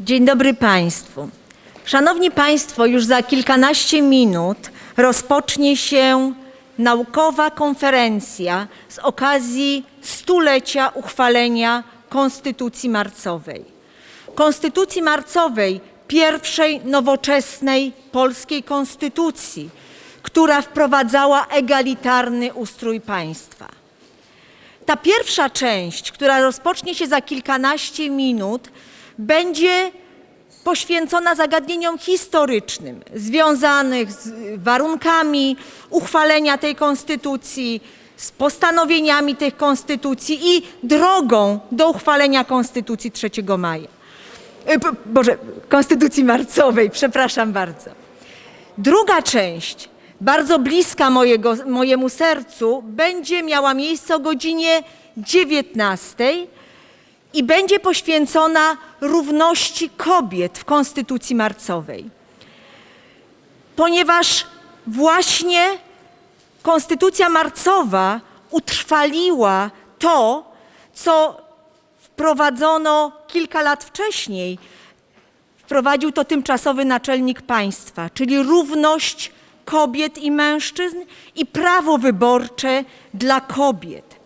Dzień dobry Państwu. Szanowni Państwo, już za kilkanaście minut rozpocznie się naukowa konferencja z okazji stulecia uchwalenia Konstytucji Marcowej. Konstytucji Marcowej, pierwszej nowoczesnej polskiej konstytucji, która wprowadzała egalitarny ustrój państwa. Ta pierwsza część, która rozpocznie się za kilkanaście minut, będzie poświęcona zagadnieniom historycznym związanych z warunkami uchwalenia tej konstytucji, z postanowieniami tych konstytucji i drogą do uchwalenia konstytucji 3 maja. P- Boże, konstytucji marcowej, przepraszam bardzo. Druga część, bardzo bliska mojego, mojemu sercu, będzie miała miejsce o godzinie 19 i będzie poświęcona równości kobiet w Konstytucji Marcowej. Ponieważ właśnie Konstytucja Marcowa utrwaliła to, co wprowadzono kilka lat wcześniej Wprowadził to tymczasowy naczelnik państwa, czyli równość kobiet i mężczyzn i prawo wyborcze dla kobiet.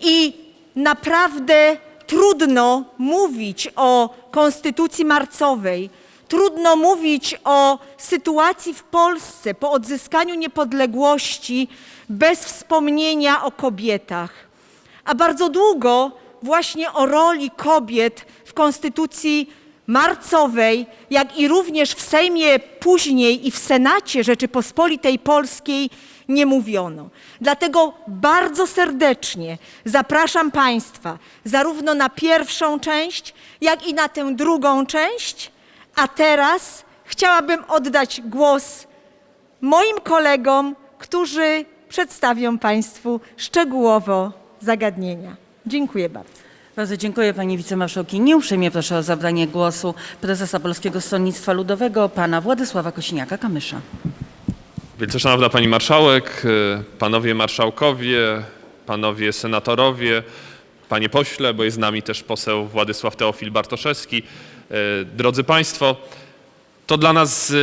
I naprawdę trudno mówić o konstytucji marcowej, trudno mówić o sytuacji w Polsce po odzyskaniu niepodległości bez wspomnienia o kobietach a bardzo długo właśnie o roli kobiet w Konstytucji Marcowej, jak i również w Sejmie później i w Senacie Rzeczypospolitej Polskiej nie mówiono. Dlatego bardzo serdecznie zapraszam Państwa zarówno na pierwszą część, jak i na tę drugą część. A teraz chciałabym oddać głos moim kolegom, którzy przedstawią Państwu szczegółowo zagadnienia. Dziękuję bardzo. Bardzo dziękuję Pani Wicemarszałkini. Uprzejmie proszę o zabranie głosu prezesa Polskiego Stronnictwa Ludowego, pana Władysława Kosiniaka-Kamysza. Wielce Szanowna Pani Marszałek, e, Panowie Marszałkowie, Panowie Senatorowie, Panie Pośle, bo jest z nami też poseł Władysław Teofil Bartoszewski. e, Drodzy Państwo, to dla nas e,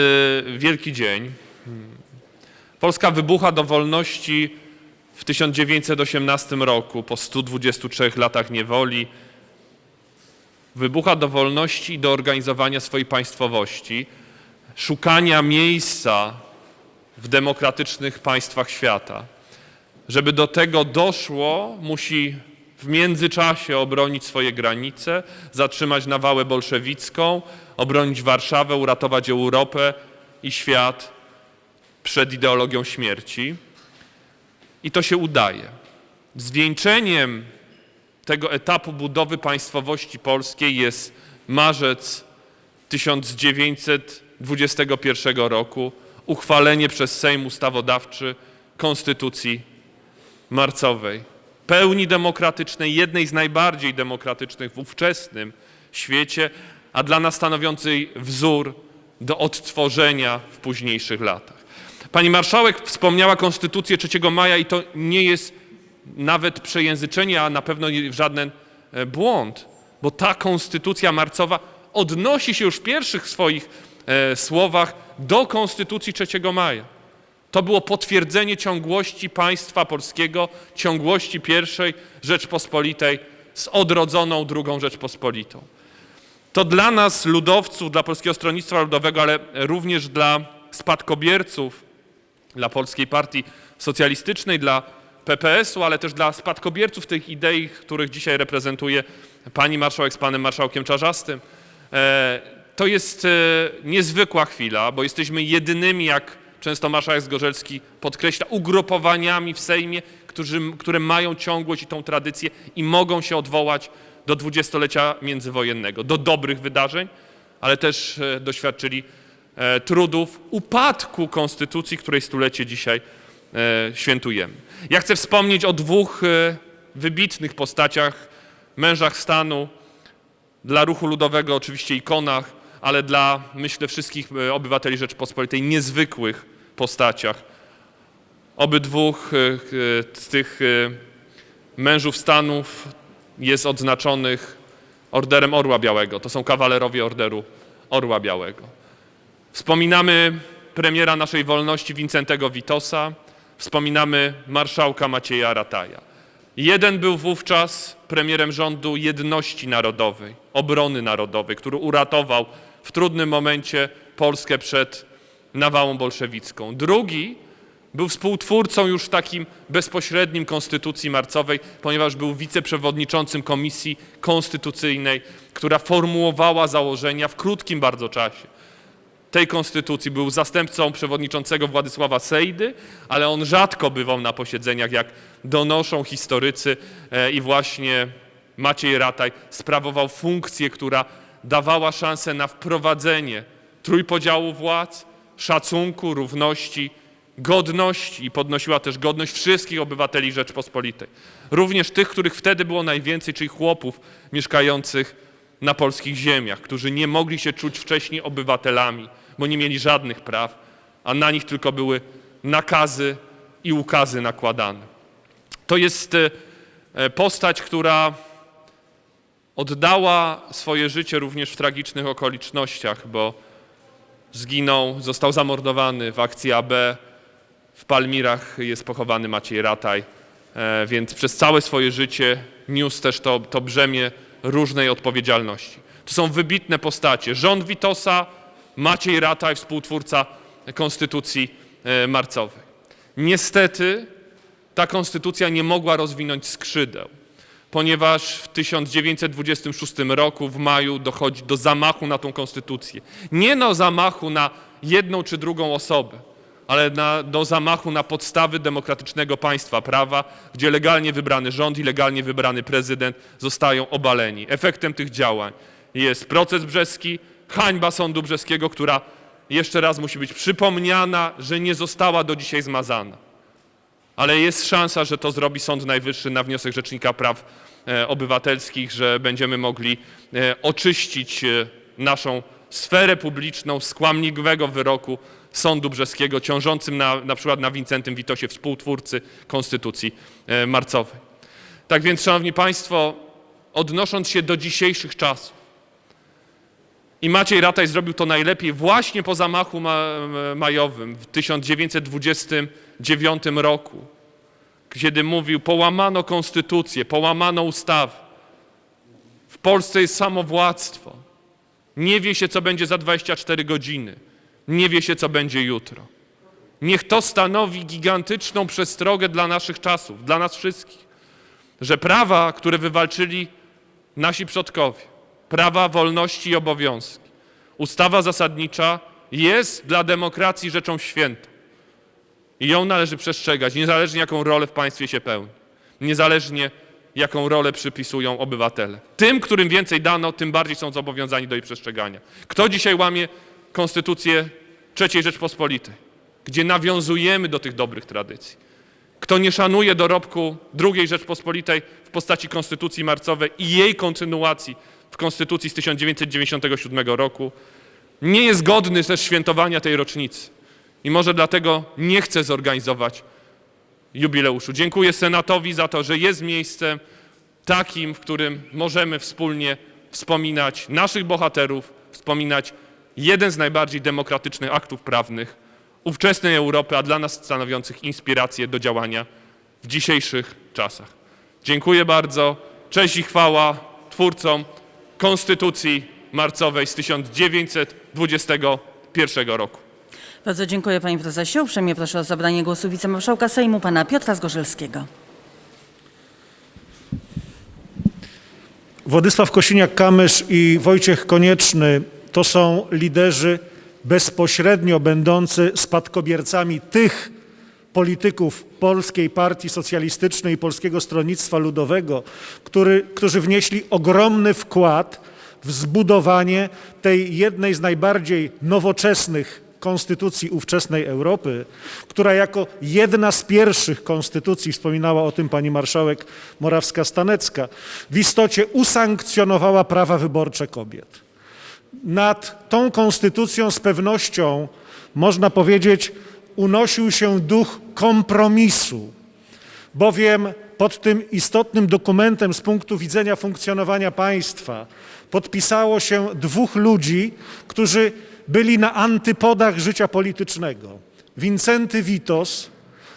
wielki dzień. Polska wybucha do wolności w 1918 roku, po 123 latach niewoli. Wybucha do wolności i do organizowania swojej państwowości, szukania miejsca w demokratycznych państwach świata. Żeby do tego doszło, musi w międzyczasie obronić swoje granice, zatrzymać nawałę bolszewicką, obronić Warszawę, uratować Europę i świat przed ideologią śmierci. I to się udaje. Zwieńczeniem tego etapu budowy państwowości polskiej jest marzec 1921 roku, uchwalenie przez Sejm Ustawodawczy Konstytucji Marcowej. Pełni demokratycznej, jednej z najbardziej demokratycznych w ówczesnym świecie, a dla nas stanowiącej wzór do odtworzenia w późniejszych latach. Pani marszałek wspomniała Konstytucję 3 maja i to nie jest nawet przejęzyczenie, a na pewno żaden e, błąd, bo ta konstytucja marcowa odnosi się już w pierwszych swoich słowach do Konstytucji 3 maja. To było potwierdzenie ciągłości państwa polskiego, ciągłości pierwszej Rzeczpospolitej z odrodzoną drugą Rzeczpospolitą. To dla nas, ludowców, dla Polskiego Stronnictwa Ludowego, ale również dla spadkobierców, dla Polskiej Partii Socjalistycznej, dla PPS-u, ale też dla spadkobierców tych idei, których dzisiaj reprezentuje pani marszałek z panem marszałkiem Czarzastym. To jest e, niezwykła chwila, bo jesteśmy jedynymi, jak często marszałek Zgorzelski podkreśla, ugrupowaniami w Sejmie, którzy, które mają ciągłość i tą tradycję i mogą się odwołać do dwudziestolecia międzywojennego, do dobrych wydarzeń, ale też e, doświadczyli e, trudów upadku konstytucji, której stulecie dzisiaj świętujemy. Ja chcę wspomnieć o dwóch wybitnych postaciach, mężach stanu, dla ruchu ludowego oczywiście ikonach, ale dla, myślę, wszystkich e, obywateli Rzeczpospolitej niezwykłych postaciach. Obydwóch e, z tych e, mężów stanów jest odznaczonych Orderem Orła Białego. To są kawalerowie Orderu Orła Białego. Wspominamy premiera naszej wolności Wincentego Witosa, wspominamy marszałka Macieja Rataja. Jeden był wówczas premierem rządu jedności narodowej, obrony narodowej, który uratował w trudnym momencie Polskę przed nawałą bolszewicką. Drugi był współtwórcą już takim bezpośrednim Konstytucji Marcowej, ponieważ był wiceprzewodniczącym Komisji Konstytucyjnej, która formułowała założenia w krótkim bardzo czasie tej konstytucji. Był zastępcą przewodniczącego Władysława Sejdy, ale on rzadko bywał na posiedzeniach, jak donoszą historycy e, i właśnie Maciej Rataj sprawował funkcję, która dawała szansę na wprowadzenie trójpodziału władz, szacunku, równości, godności i podnosiła też godność wszystkich obywateli Rzeczpospolitej. Również tych, których wtedy było najwięcej, czyli chłopów mieszkających na polskich ziemiach, którzy nie mogli się czuć wcześniej obywatelami, bo nie mieli żadnych praw, a na nich tylko były nakazy i ukazy nakładane. To jest e, postać, która oddała swoje życie również w tragicznych okolicznościach, bo zginął, został zamordowany w akcji AB. W Palmirach jest pochowany Maciej Rataj, e, więc przez całe swoje życie niósł też to, to brzemię różnej odpowiedzialności. To są wybitne postacie. Rząd Witosa, Maciej Rataj, współtwórca Konstytucji e, Marcowej. Niestety ta konstytucja nie mogła rozwinąć skrzydeł, ponieważ w 1926 roku w maju dochodzi do zamachu na tą konstytucję. Nie no zamachu na jedną czy drugą osobę, ale na, do zamachu na podstawy demokratycznego państwa prawa, gdzie legalnie wybrany rząd i legalnie wybrany prezydent zostają obaleni. Efektem tych działań jest proces brzeski, hańba sądu brzeskiego, która jeszcze raz musi być przypomniana, że nie została do dzisiaj zmazana ale jest szansa, że to zrobi Sąd Najwyższy na wniosek Rzecznika Praw e, Obywatelskich, że będziemy mogli e, oczyścić e, naszą sferę publiczną z kłamliwego wyroku Sądu Brzeskiego ciążącym na, na przykład na Wincentym Witosie, współtwórcy Konstytucji Marcowej. Tak więc, Szanowni Państwo, odnosząc się do dzisiejszych czasów, i Maciej Rataj zrobił to najlepiej właśnie po zamachu ma majowym w 1929 roku, kiedy mówił: Połamano konstytucję, połamano ustawy. W Polsce jest samowładztwo. Nie wie się, co będzie za 24 godziny. Nie wie się, co będzie jutro. Niech to stanowi gigantyczną przestrogę dla naszych czasów, dla nas wszystkich, że prawa, które wywalczyli nasi przodkowie, prawa, wolności i obowiązki. Ustawa zasadnicza jest dla demokracji rzeczą świętą i ją należy przestrzegać, niezależnie jaką rolę w państwie się pełni, niezależnie jaką rolę przypisują obywatele. Tym, którym więcej dano, tym bardziej są zobowiązani do jej przestrzegania. Kto dzisiaj łamie konstytucję III Rzeczpospolitej, gdzie nawiązujemy do tych dobrych tradycji? Kto nie szanuje dorobku II Rzeczpospolitej w postaci Konstytucji Marcowej i jej kontynuacji w Konstytucji z 1997 roku, nie jest godny też świętowania tej rocznicy. I może dlatego nie chce zorganizować jubileuszu. Dziękuję Senatowi za to, że jest miejscem takim, w którym możemy wspólnie wspominać naszych bohaterów, wspominać jeden z najbardziej demokratycznych aktów prawnych ówczesnej Europy, a dla nas stanowiących inspirację do działania w dzisiejszych czasach. Dziękuję bardzo. Cześć i chwała twórcom Konstytucji Marcowej z 1921 roku. Bardzo dziękuję panie prezesie. Uprzejmie proszę o zabranie głosu wicemarszałka Sejmu pana Piotra Zgorzelskiego. Władysław Kosiniak-Kamysz i Wojciech Konieczny to są liderzy bezpośrednio będący spadkobiercami tych polityków Polskiej Partii Socjalistycznej i Polskiego Stronnictwa Ludowego, który, którzy wnieśli ogromny wkład w zbudowanie tej jednej z najbardziej nowoczesnych konstytucji ówczesnej Europy, która jako jedna z pierwszych konstytucji, wspominała o tym pani marszałek Morawska-Stanecka, w istocie usankcjonowała prawa wyborcze kobiet. Nad tą konstytucją z pewnością, można powiedzieć, unosił się duch kompromisu, bowiem pod tym istotnym dokumentem z punktu widzenia funkcjonowania państwa podpisało się dwóch ludzi, którzy byli na antypodach życia politycznego. Wincenty Witos,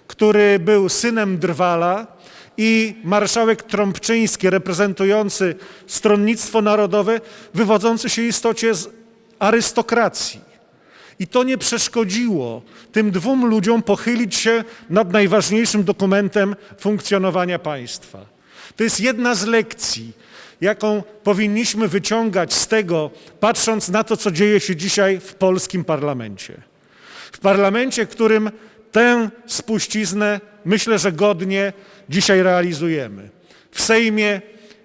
który był synem Drwala i marszałek Trąbczyński reprezentujący Stronnictwo Narodowe, wywodzący się istocie z arystokracji. I to nie przeszkodziło tym dwóm ludziom pochylić się nad najważniejszym dokumentem funkcjonowania państwa. To jest jedna z lekcji, jaką powinniśmy wyciągać z tego, patrząc na to, co dzieje się dzisiaj w polskim parlamencie. W parlamencie, którym tę spuściznę myślę, że godnie dzisiaj realizujemy. W Sejmie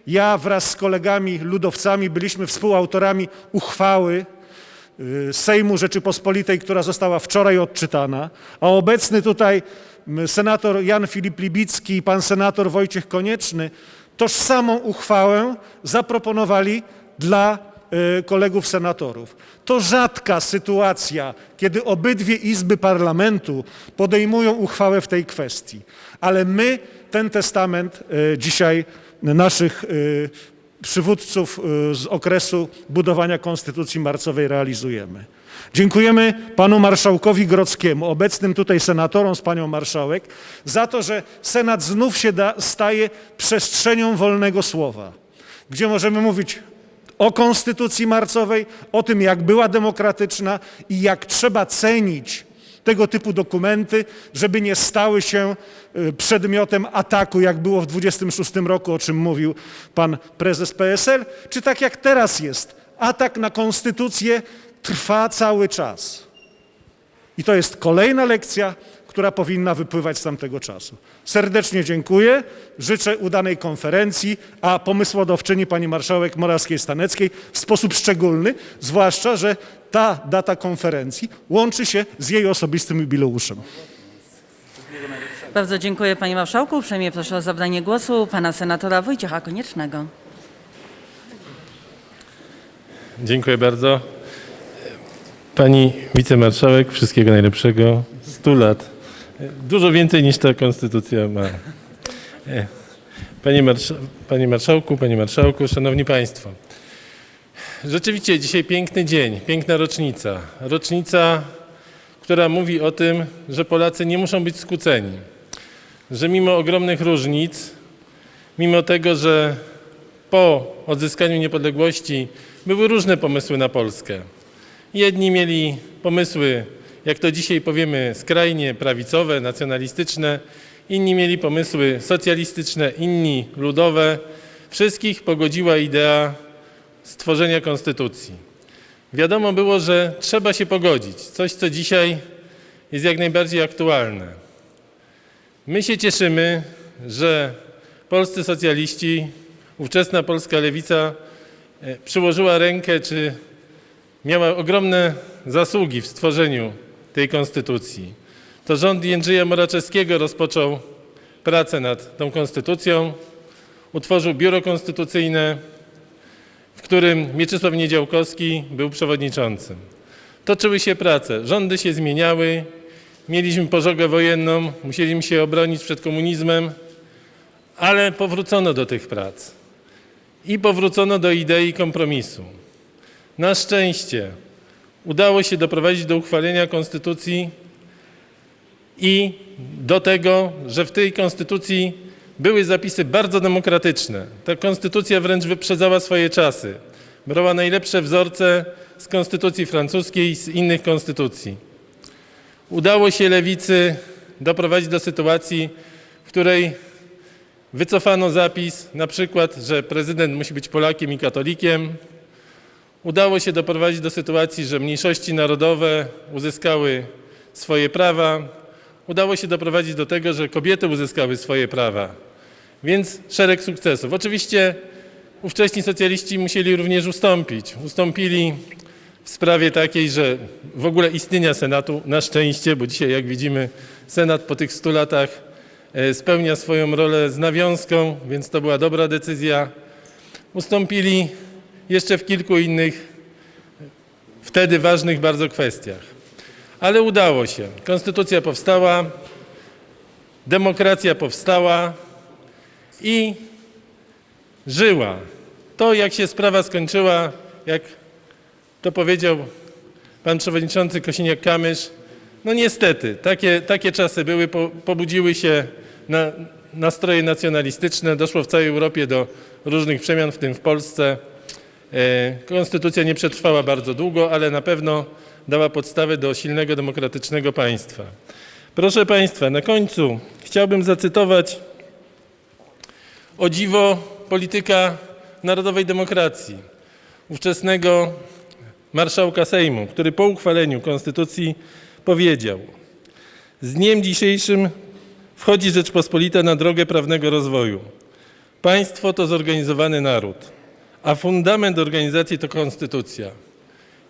ja wraz z kolegami ludowcami byliśmy współautorami uchwały y, Sejmu Rzeczypospolitej, która została wczoraj odczytana, a obecny tutaj senator Jan Filip Libicki i pan senator Wojciech Konieczny tożsamą uchwałę zaproponowali dla y, kolegów senatorów. To rzadka sytuacja, kiedy obydwie izby parlamentu podejmują uchwałę w tej kwestii, ale my ten testament y, dzisiaj naszych y, przywódców z okresu budowania Konstytucji Marcowej realizujemy. Dziękujemy panu marszałkowi Grockiemu, obecnym tutaj senatorom z panią marszałek, za to, że Senat znów się da, staje przestrzenią wolnego słowa, gdzie możemy mówić o Konstytucji Marcowej, o tym, jak była demokratyczna i jak trzeba cenić tego typu dokumenty, żeby nie stały się y, przedmiotem ataku, jak było w 26 roku, o czym mówił pan prezes PSL, czy tak jak teraz jest. Atak na konstytucję trwa cały czas. I to jest kolejna lekcja, która powinna wypływać z tamtego czasu. Serdecznie dziękuję, życzę udanej konferencji, a pomysłodawczyni pani marszałek Morawskiej-Staneckiej w sposób szczególny, zwłaszcza, że ta data konferencji łączy się z jej osobistym jubileuszem. Bardzo dziękuję panie marszałku. Uprzejmie proszę o zabranie głosu pana senatora Wojciecha Koniecznego. Dziękuję bardzo. Pani wicemarszałek, wszystkiego najlepszego. 100 lat. Dużo więcej niż ta konstytucja ma. E, Panie, marsza Panie marszałku, panie marszałku, szanowni państwo. Rzeczywiście dzisiaj piękny dzień, piękna rocznica. Rocznica, która mówi o tym, że Polacy nie muszą być skłóceni. Że mimo ogromnych różnic, mimo tego, że po odzyskaniu niepodległości były różne pomysły na Polskę. Jedni mieli pomysły, jak to dzisiaj powiemy, skrajnie prawicowe, nacjonalistyczne, inni mieli pomysły socjalistyczne, inni ludowe. Wszystkich pogodziła idea stworzenia konstytucji. Wiadomo było, że trzeba się pogodzić, coś co dzisiaj jest jak najbardziej aktualne. My się cieszymy, że polscy socjaliści, ówczesna polska lewica e, przyłożyła rękę, czy miała ogromne zasługi w stworzeniu tej konstytucji. To rząd Jędrzeja Moraczewskiego rozpoczął pracę nad tą konstytucją, utworzył biuro konstytucyjne, w którym Mieczysław Niedziałkowski był przewodniczącym. Toczyły się prace, rządy się zmieniały, mieliśmy pożogę wojenną, musieliśmy się obronić przed komunizmem, ale powrócono do tych prac i powrócono do idei kompromisu. Na szczęście udało się doprowadzić do uchwalenia konstytucji i do tego, że w tej konstytucji były zapisy bardzo demokratyczne. Ta konstytucja wręcz wyprzedzała swoje czasy. Brała najlepsze wzorce z konstytucji francuskiej, z innych konstytucji. Udało się lewicy doprowadzić do sytuacji, w której wycofano zapis, na przykład, że prezydent musi być Polakiem i katolikiem. Udało się doprowadzić do sytuacji, że mniejszości narodowe uzyskały swoje prawa. Udało się doprowadzić do tego, że kobiety uzyskały swoje prawa. Więc szereg sukcesów. Oczywiście ówcześni socjaliści musieli również ustąpić. Ustąpili w sprawie takiej, że w ogóle istnienia Senatu, na szczęście, bo dzisiaj jak widzimy Senat po tych 100 latach e, spełnia swoją rolę z nawiązką, więc to była dobra decyzja. Ustąpili jeszcze w kilku innych wtedy ważnych bardzo kwestiach. Ale udało się. Konstytucja powstała, demokracja powstała i żyła. To, jak się sprawa skończyła, jak to powiedział pan przewodniczący Kosiniak-Kamysz, no niestety, takie, takie czasy były, po, pobudziły się na, nastroje nacjonalistyczne, doszło w całej Europie do różnych przemian, w tym w Polsce. E, Konstytucja nie przetrwała bardzo długo, ale na pewno dała podstawę do silnego, demokratycznego państwa. Proszę Państwa, na końcu chciałbym zacytować o dziwo polityka narodowej demokracji, ówczesnego marszałka Sejmu, który po uchwaleniu Konstytucji powiedział: Z dniem dzisiejszym wchodzi Rzeczpospolita na drogę prawnego rozwoju. Państwo to zorganizowany naród, a fundament organizacji to konstytucja.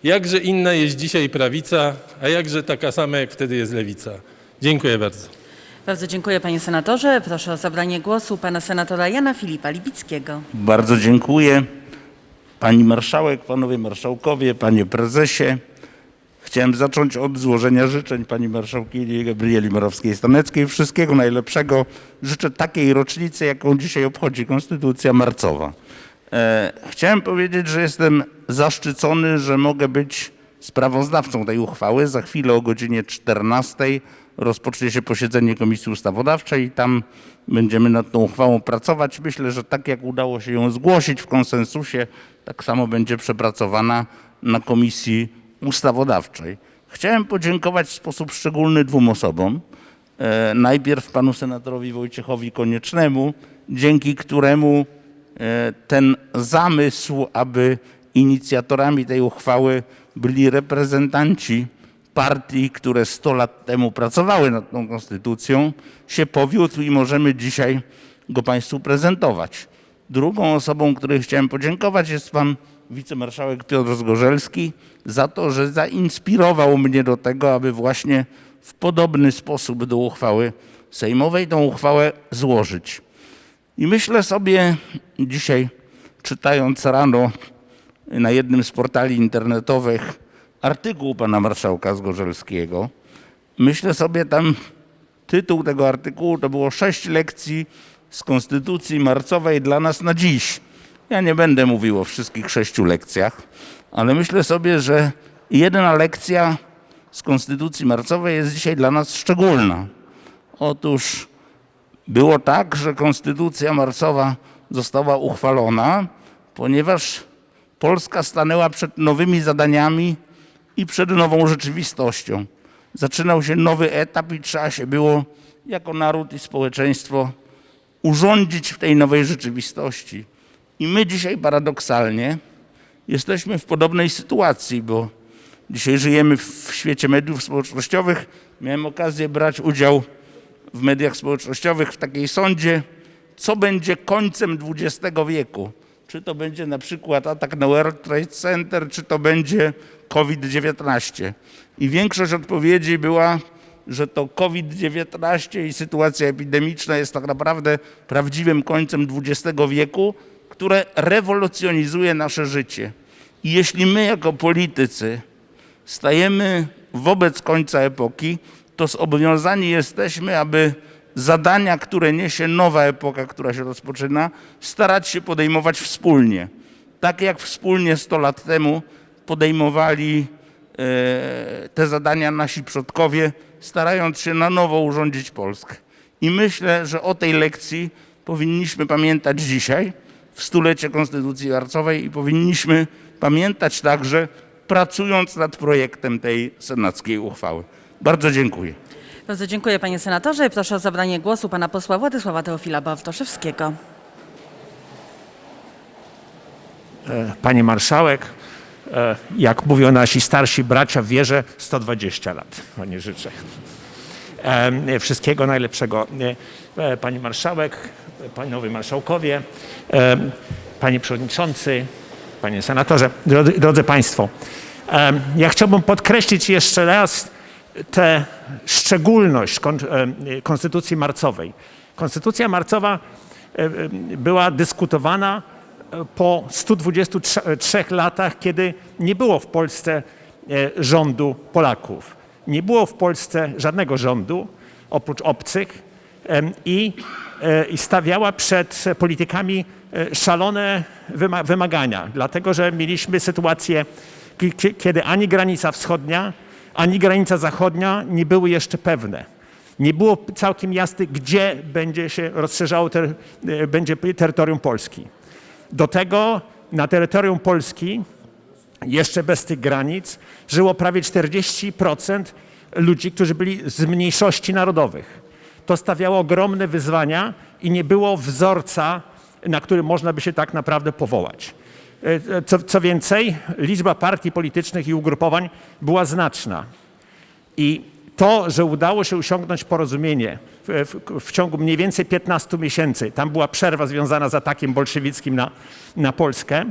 Jakże inna jest dzisiaj prawica, a jakże taka sama jak wtedy jest lewica. Dziękuję bardzo. Bardzo dziękuję panie senatorze. Proszę o zabranie głosu pana senatora Jana Filipa Libickiego. Bardzo dziękuję. Pani marszałek, panowie marszałkowie, panie prezesie. Chciałem zacząć od złożenia życzeń pani marszałkini Gabrieli Morawskiej-Staneckiej. Wszystkiego najlepszego. Życzę takiej rocznicy, jaką dzisiaj obchodzi Konstytucja Marcowa. E, chciałem powiedzieć, że jestem zaszczycony, że mogę być sprawozdawcą tej uchwały. Za chwilę o godzinie 14 rozpocznie się posiedzenie Komisji Ustawodawczej i tam będziemy nad tą uchwałą pracować. Myślę, że tak jak udało się ją zgłosić w konsensusie, tak samo będzie przepracowana na Komisji Ustawodawczej. Chciałem podziękować w sposób szczególny dwóm osobom. E, Najpierw panu senatorowi Wojciechowi Koniecznemu, dzięki któremu ten zamysł, aby inicjatorami tej uchwały byli reprezentanci partii, które 100 lat temu pracowały nad tą konstytucją, się powiódł i możemy dzisiaj go Państwu prezentować. Drugą osobą, której chciałem podziękować jest pan wicemarszałek Piotr Zgorzelski za to, że zainspirował mnie do tego, aby właśnie w podobny sposób do uchwały sejmowej tą uchwałę złożyć. I myślę sobie dzisiaj, czytając rano na jednym z portali internetowych artykuł pana marszałka Zgorzelskiego, myślę sobie tam, tytuł tego artykułu to było sześć lekcji z Konstytucji Marcowej dla nas na dziś. Ja nie będę mówił o wszystkich sześciu lekcjach, ale myślę sobie, że jedna lekcja z Konstytucji Marcowej jest dzisiaj dla nas szczególna. Otóż było tak, że Konstytucja Marcowa została uchwalona, ponieważ Polska stanęła przed nowymi zadaniami i przed nową rzeczywistością. Zaczynał się nowy etap i trzeba się było jako naród i społeczeństwo urządzić w tej nowej rzeczywistości. I my dzisiaj paradoksalnie jesteśmy w podobnej sytuacji, bo dzisiaj żyjemy w świecie mediów społecznościowych. Miałem okazję brać udział w mediach społecznościowych w takiej sądzie, co będzie końcem XX wieku. Czy to będzie na przykład atak na World Trade Center, czy to będzie COVID-19. I większość odpowiedzi była, że to COVID-19 i sytuacja epidemiczna jest tak naprawdę prawdziwym końcem XX wieku, które rewolucjonizuje nasze życie. I jeśli my jako politycy stajemy wobec końca epoki, to zobowiązani jesteśmy, aby zadania, które niesie nowa epoka, która się rozpoczyna, starać się podejmować wspólnie. Tak jak wspólnie 100 lat temu podejmowali e, te zadania nasi przodkowie, starając się na nowo urządzić Polskę. I myślę, że o tej lekcji powinniśmy pamiętać dzisiaj, w stulecie Konstytucji Marcowej i powinniśmy pamiętać także pracując nad projektem tej senackiej uchwały. Bardzo dziękuję. Bardzo dziękuję panie senatorze. Proszę o zabranie głosu pana posła Władysława Teofila Bartoszewskiego. Pani marszałek, e, jak mówią nasi starsi bracia w wierze, 120 lat Pani życzę. E, Wszystkiego najlepszego. E, e, Pani marszałek, panowie marszałkowie, e, panie przewodniczący, panie senatorze, drodzy, drodzy państwo. e, Ja chciałbym podkreślić jeszcze raz tę szczególność e, Konstytucji Marcowej. Konstytucja Marcowa e, e, była dyskutowana po 123 latach, kiedy nie było w Polsce rządu Polaków. Nie było w Polsce żadnego rządu oprócz obcych i i stawiała przed politykami szalone wyma- wymagania, dlatego że mieliśmy sytuację, ki- ki- kiedy ani granica wschodnia, ani granica zachodnia nie były jeszcze pewne. Nie było całkiem jasne, gdzie będzie się rozszerzało ter, e, będzie terytorium Polski. Do tego na terytorium Polski, jeszcze bez tych granic, żyło prawie 40% ludzi, którzy byli z mniejszości narodowych. To stawiało ogromne wyzwania i nie było wzorca, na który można by się tak naprawdę powołać. E, Co, co więcej, liczba partii politycznych i ugrupowań była znaczna. I to, że udało się osiągnąć porozumienie w, w, w ciągu mniej więcej 15 miesięcy, tam była przerwa związana z atakiem bolszewickim na, na Polskę,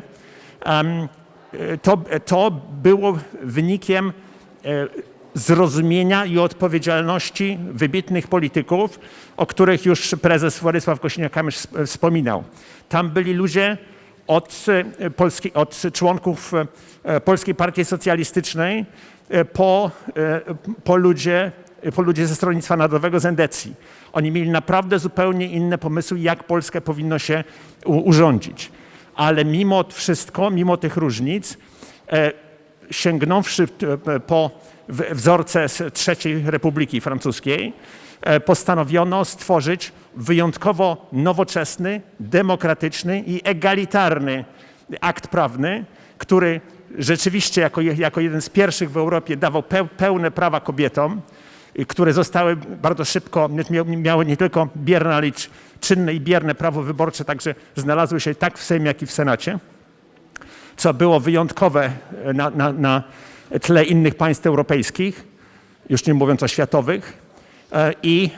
to, to było wynikiem e, zrozumienia i odpowiedzialności wybitnych polityków, o których już prezes Władysław Kosiniak-Kamysz sp- wspominał. Tam byli ludzie od, e, Polski, od członków e, Polskiej Partii Socjalistycznej e, po, e, po, ludzie, po ludzie ze Stronnictwa Narodowego z Endecji. Oni mieli naprawdę zupełnie inne pomysły, jak Polskę powinno się urządzić. Ale mimo wszystko, mimo tych różnic, e, sięgnąwszy e, po wzorce z III Republiki Francuskiej, e, postanowiono stworzyć wyjątkowo nowoczesny, demokratyczny i egalitarny akt prawny, który rzeczywiście jako, jako jeden z pierwszych w Europie dawał peł- pełne prawa kobietom, które zostały bardzo szybko, mia- miały nie tylko bierne, ale i cz- czynne i bierne prawo wyborcze, także znalazły się tak w Sejmie, jak i w Senacie co było wyjątkowe na, na, na tle innych państw europejskich, już nie mówiąc o światowych, e, i,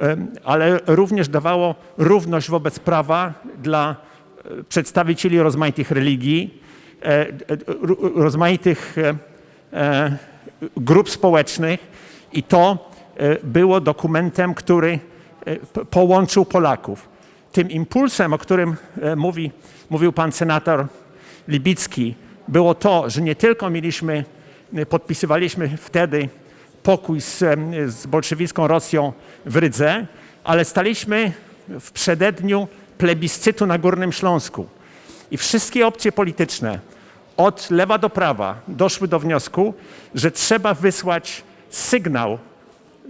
e, ale również dawało równość wobec prawa dla e, przedstawicieli rozmaitych religii, e, e, ro- rozmaitych e, e, grup społecznych i to e, było dokumentem, który e, połączył Polaków. Tym impulsem, o którym e, mówi, mówił pan senator Libicki, było to, że nie tylko mieliśmy, e, podpisywaliśmy wtedy pokój z, z bolszewicką Rosją w Rydze, ale staliśmy w przededniu plebiscytu na Górnym Śląsku. I wszystkie opcje polityczne, od lewa do prawa, doszły do wniosku, że trzeba wysłać sygnał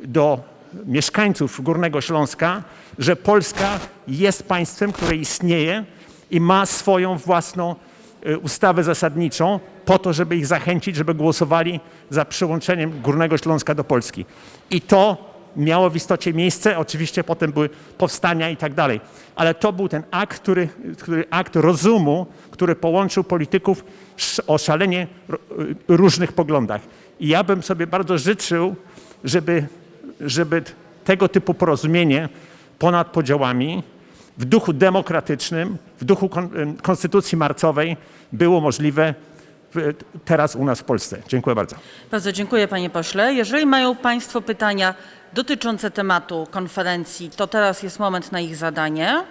do mieszkańców Górnego Śląska, że Polska jest państwem, które istnieje i ma swoją własną y, ustawę zasadniczą po to, żeby ich zachęcić, żeby głosowali za przyłączeniem Górnego Śląska do Polski. I to miało w istocie miejsce, oczywiście potem były powstania i tak dalej, ale to był ten akt, który, który akt rozumu, który połączył polityków o szalenie y, różnych poglądach. I ja bym sobie bardzo życzył, żeby, żeby tego typu porozumienie ponad podziałami w duchu demokratycznym, w duchu kon, em, konstytucji marcowej było możliwe teraz u nas w Polsce. Dziękuję bardzo. Bardzo dziękuję panie pośle. Jeżeli mają państwo pytania dotyczące tematu konferencji, to teraz jest moment na ich zadanie.